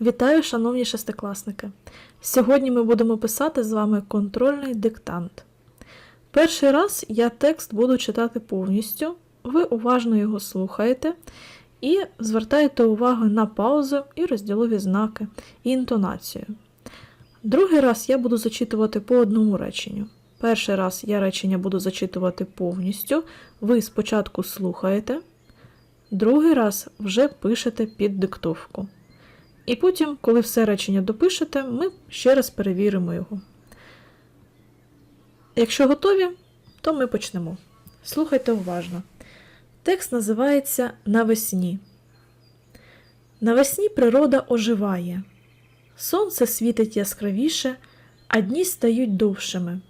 Вітаю, шановні шестикласники! Сьогодні ми будемо писати з вами контрольний диктант. Перший раз я текст буду читати повністю, ви уважно його слухаєте і звертаєте увагу на паузу і розділові знаки, і інтонацію. Другий раз я буду зачитувати по одному реченню. Перший раз я речення буду зачитувати повністю, ви спочатку слухаєте, другий раз вже пишете під диктовку. І потім, коли все речення допишете, ми ще раз перевіримо його. Якщо готові, то ми почнемо. Слухайте уважно. Текст називається Навесні. Навесні природа оживає. Сонце світить яскравіше, а дні стають довшими.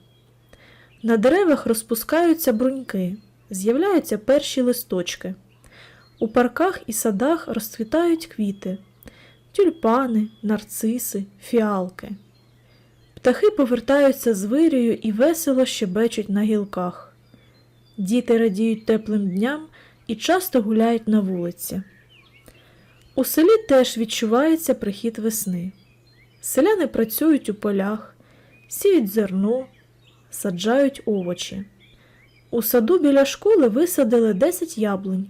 На деревах розпускаються бруньки, з'являються перші листочки. У парках і садах розцвітають квіти тюльпани, нарциси, фіалки. Птахи повертаються з вирію і весело щебечуть на гілках. Діти радіють теплим дням і часто гуляють на вулиці. У селі теж відчувається прихід весни. Селяни працюють у полях, сіють зерно, саджають овочі. У саду біля школи висадили 10 яблунь.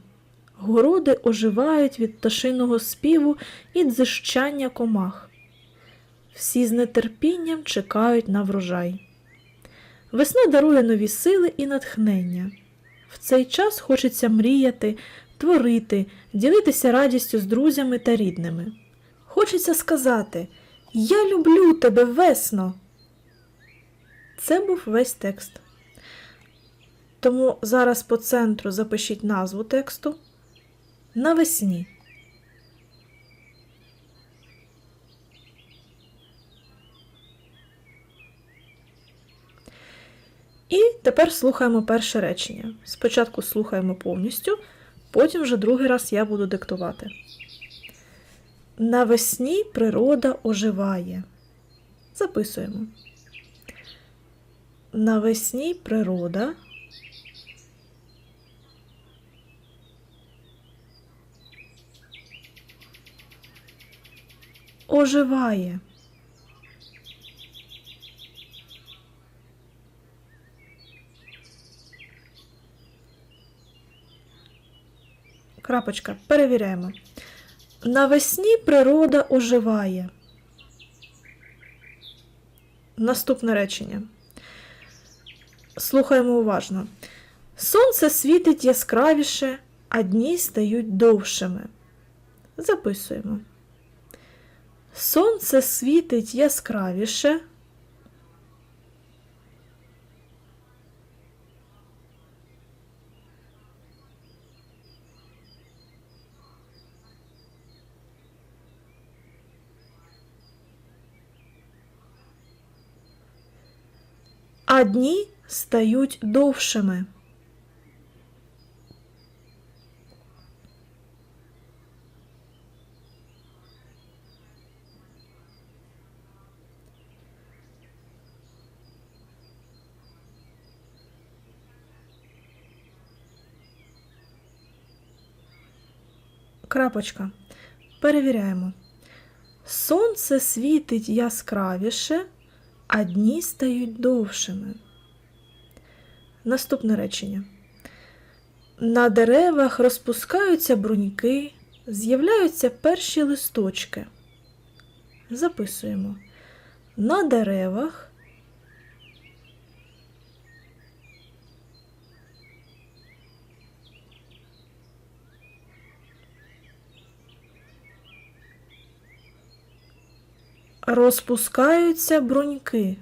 Городи оживають від пташиного співу і дзижчання комах. Всі з нетерпінням чекають на врожай. Весна дарує нові сили і натхнення. В цей час хочеться мріяти, творити, ділитися радістю з друзями та рідними. Хочеться сказати Я люблю тебе, весно. Це був весь текст. Тому зараз по центру запишіть назву тексту навесні. І тепер слухаємо перше речення. Спочатку слухаємо повністю, потім вже другий раз я буду диктувати. Навесні природа оживає. Записуємо. Навесні природа оживає. Крапочка. Перевіряємо. Навесні природа оживає. Наступне речення. Слухаємо уважно. Сонце світить яскравіше, а дні стають довшими. Записуємо. Сонце світить яскравіше. А дні стають довшими. Крапочка. Перевіряємо. Сонце світить яскравіше, а дні стають довшими. Наступне речення. На деревах розпускаються бруньки, з'являються перші листочки. Записуємо. На деревах розпускаються бруньки.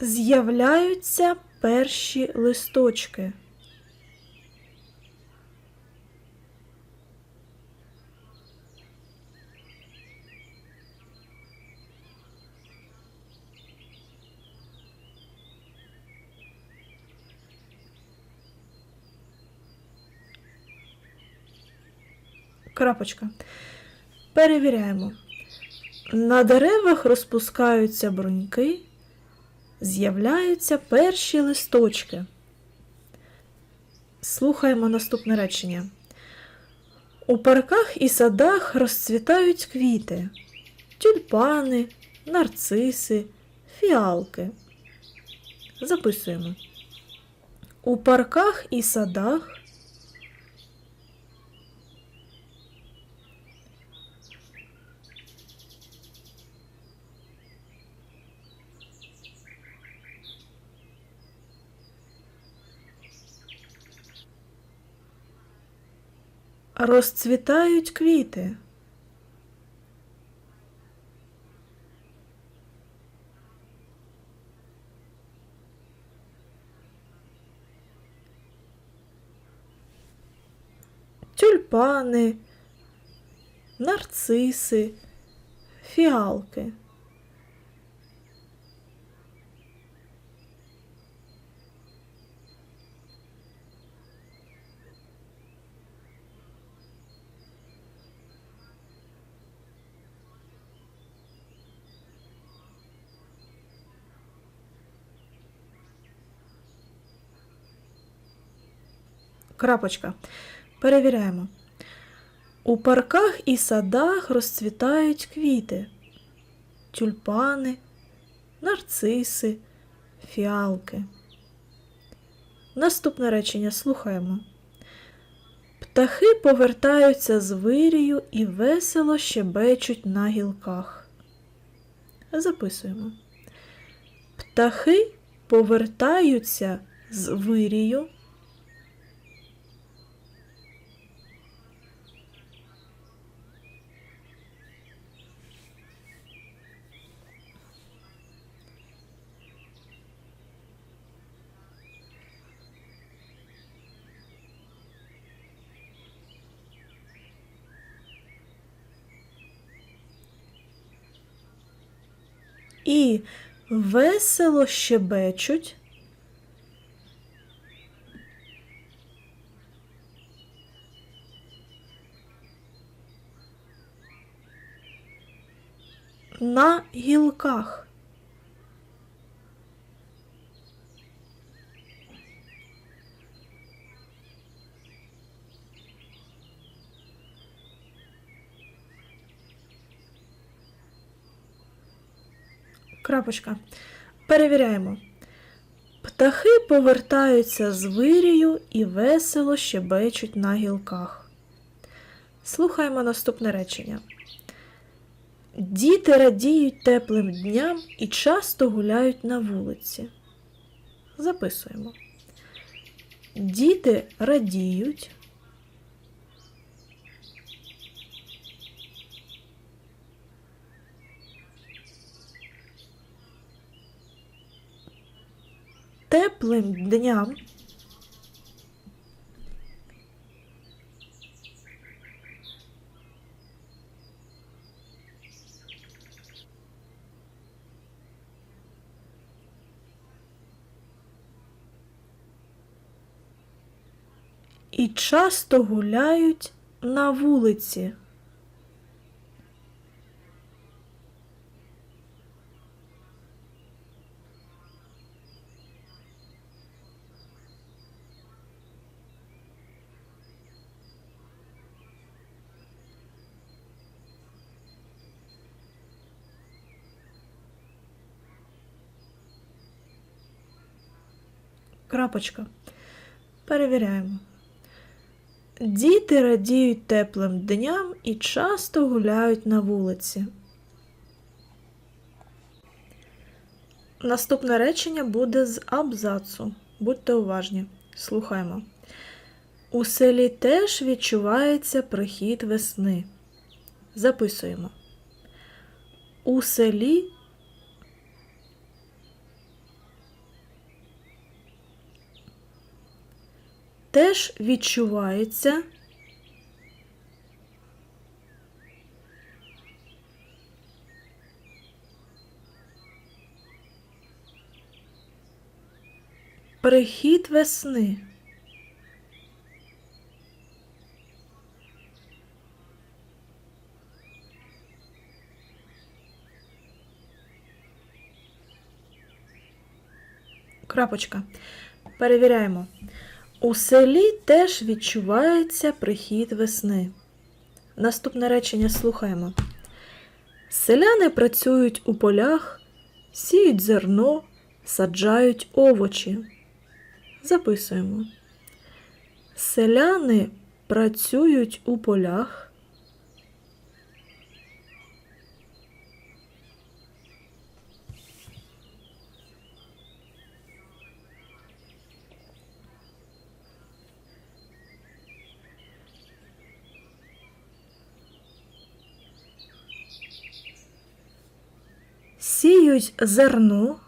З'являються перші листочки. Крапочка. Перевіряємо. На деревах розпускаються бруньки, з'являються перші листочки. Слухаємо наступне речення. У парках і садах розцвітають квіти, тюльпани, нарциси, фіалки. Записуємо. У парках і садах розцвітають квіти. Тюльпани, нарциси, фіалки. Крапочка. Перевіряємо. У парках і садах розцвітають квіти, тюльпани, нарциси, фіалки. Наступне речення слухаємо. Птахи повертаються з вирію і весело щебечуть на гілках. Записуємо. Птахи повертаються з вирію. І весело щебечуть. На гілках. Крапочка. Перевіряємо. Птахи повертаються з вирію і весело щебечуть на гілках. Слухаємо наступне речення. Діти радіють теплим дням і часто гуляють на вулиці. Записуємо. Діти радіють. Теплим дням і часто гуляють на вулиці. Крапочка. Перевіряємо. Діти радіють теплим дням і часто гуляють на вулиці. Наступне речення буде з абзацу. Будьте уважні. Слухаємо. У селі теж відчувається прихід весни. Записуємо. У селі теж відчувається. Прихід весни. Крапочка. Перевіряємо. У селі теж відчувається прихід весни. Наступне речення слухаємо. Селяни працюють у полях, сіють зерно, саджають овочі. Записуємо. Селяни працюють у полях. Сіють зерно.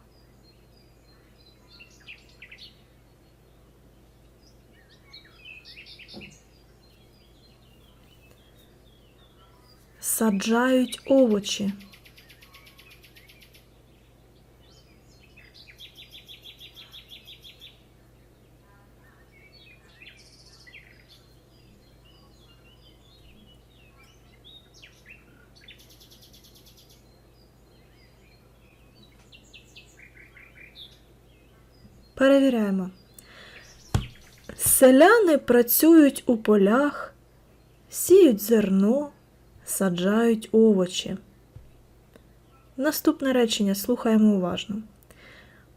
Саджають овочі. Перевіряємо. Селяни працюють у полях, сіють зерно, саджають овочі. Наступне речення слухаємо уважно.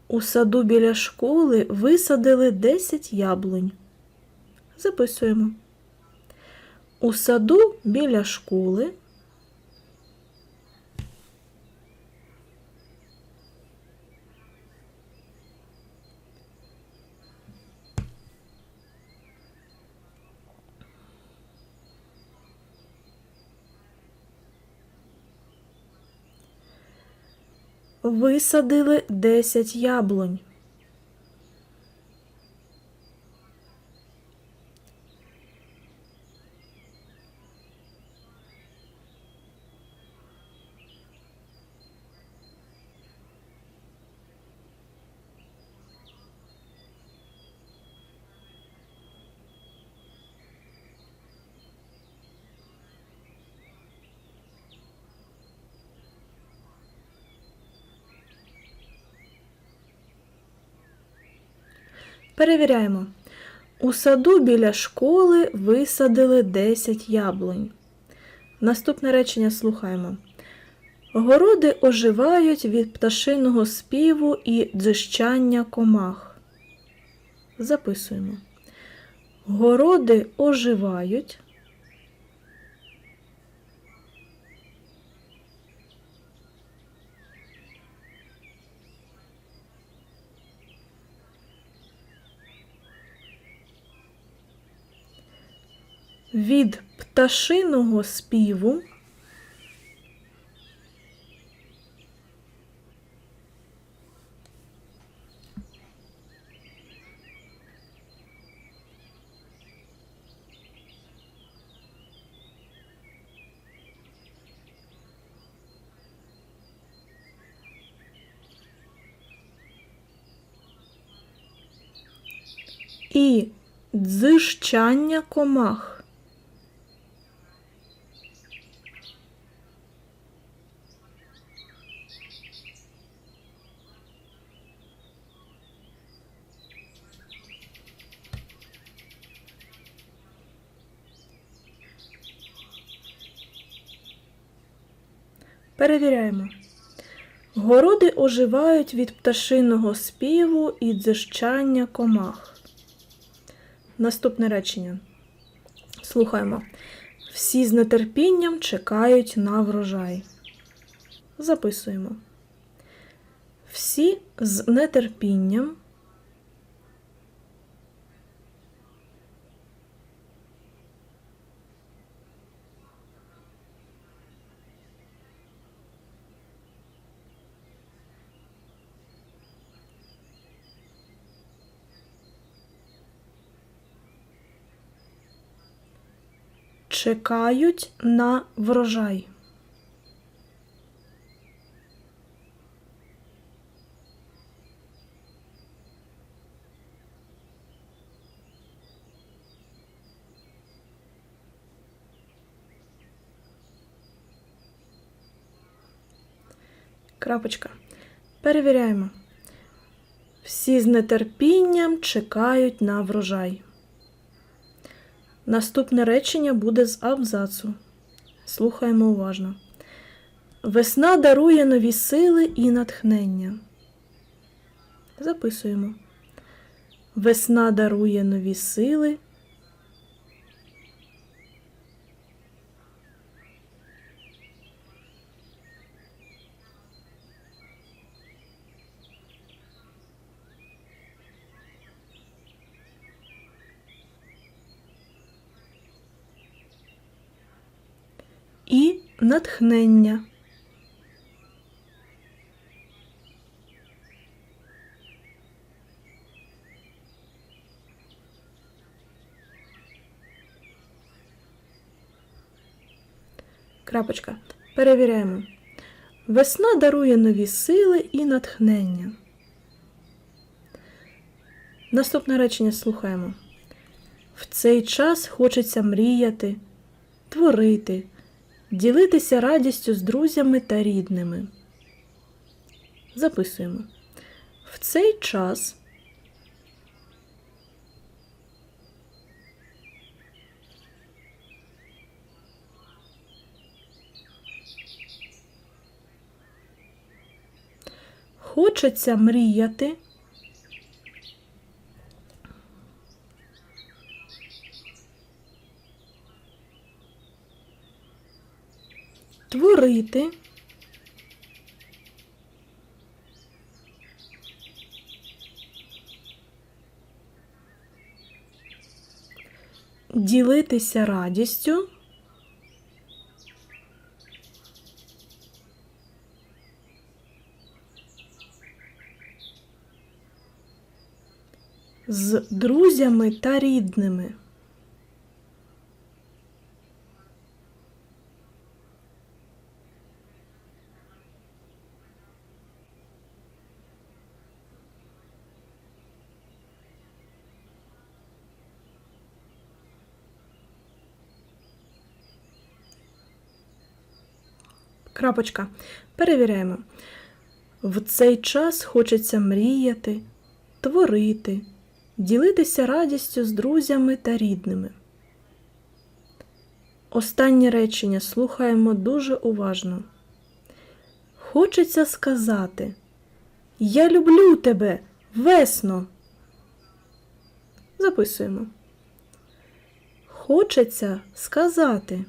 У саду біля школи висадили 10 яблунь. Записуємо. У саду біля школи висадили 10 яблунь. Перевіряємо. У саду біля школи висадили 10 яблунь. Наступне речення слухаємо. Городи оживають від пташиного співу і дзищання комах. Записуємо. Городи оживають. Від пташиного співу і дзижчання комах. Перевіряємо. Городи оживають від пташиного співу і дзижчання комах. Наступне речення. Слухаємо. Всі з нетерпінням чекають на врожай. Записуємо. Всі з нетерпінням чекають на врожай. Крапочка. Перевіряємо. Всі з нетерпінням чекають на врожай. Наступне речення буде з абзацу. Слухаємо уважно. Весна дарує нові сили і натхнення. Записуємо. Весна дарує нові сили. І натхнення. Крапочка. Перевіряємо. Весна дарує нові сили і натхнення. Наступне речення слухаємо. В цей час хочеться мріяти, творити, ділитися радістю з друзями та рідними. Записуємо. В цей час хочеться мріяти. Творити. Ділитися радістю. з друзями та рідними. Крапочка. Перевіряємо. В цей час хочеться мріяти, творити, ділитися радістю з друзями та рідними. Останнє речення слухаємо дуже уважно. Хочеться сказати Я люблю тебе, весно. Записуємо. Хочеться сказати.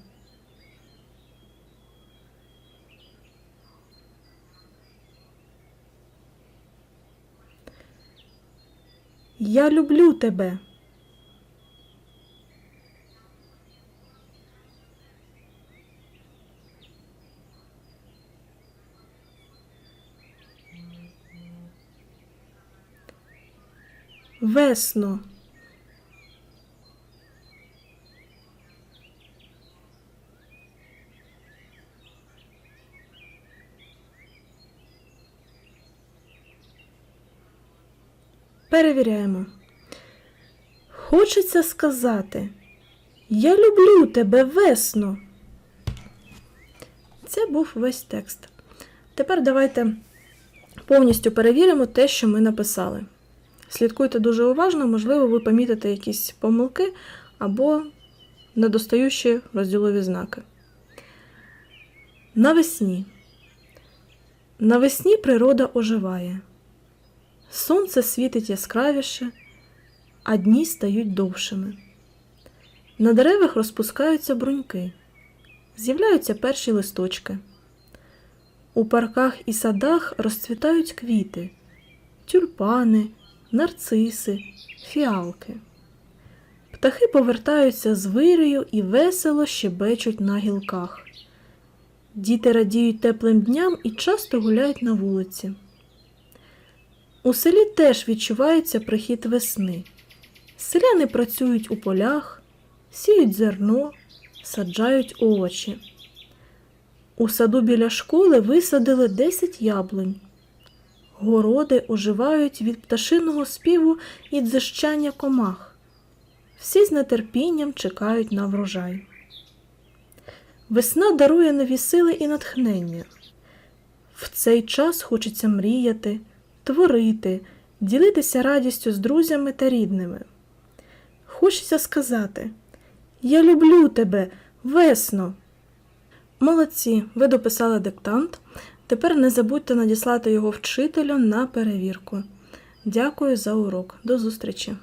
Я люблю тебе. Весно. Перевіряємо. Хочеться сказати Я люблю тебе весно. Це був весь текст. Тепер давайте повністю перевіримо те, що ми написали. Слідкуйте дуже уважно, можливо, ви помітите якісь помилки або недостаючі розділові знаки. Навесні. Навесні природа оживає. Сонце світить яскравіше, а дні стають довшими. На деревах розпускаються бруньки, з'являються перші листочки. У парках і садах розцвітають квіти, тюльпани, нарциси, фіалки. Птахи повертаються з вирію і весело щебечуть на гілках. Діти радіють теплим дням і часто гуляють на вулиці. У селі теж відчувається прихід весни. Селяни працюють у полях, сіють зерно, саджають овочі. У саду біля школи висадили 10 яблунь. Городи оживають від пташиного співу і дзищання комах. Всі з нетерпінням чекають на врожай. Весна дарує нові сили і натхнення. В цей час хочеться мріяти, творити, ділитися радістю з друзями та рідними. Хочеться сказати Я люблю тебе, весно. Молодці, ви дописали диктант. Тепер не забудьте надіслати його вчителю на перевірку. Дякую за урок. До зустрічі!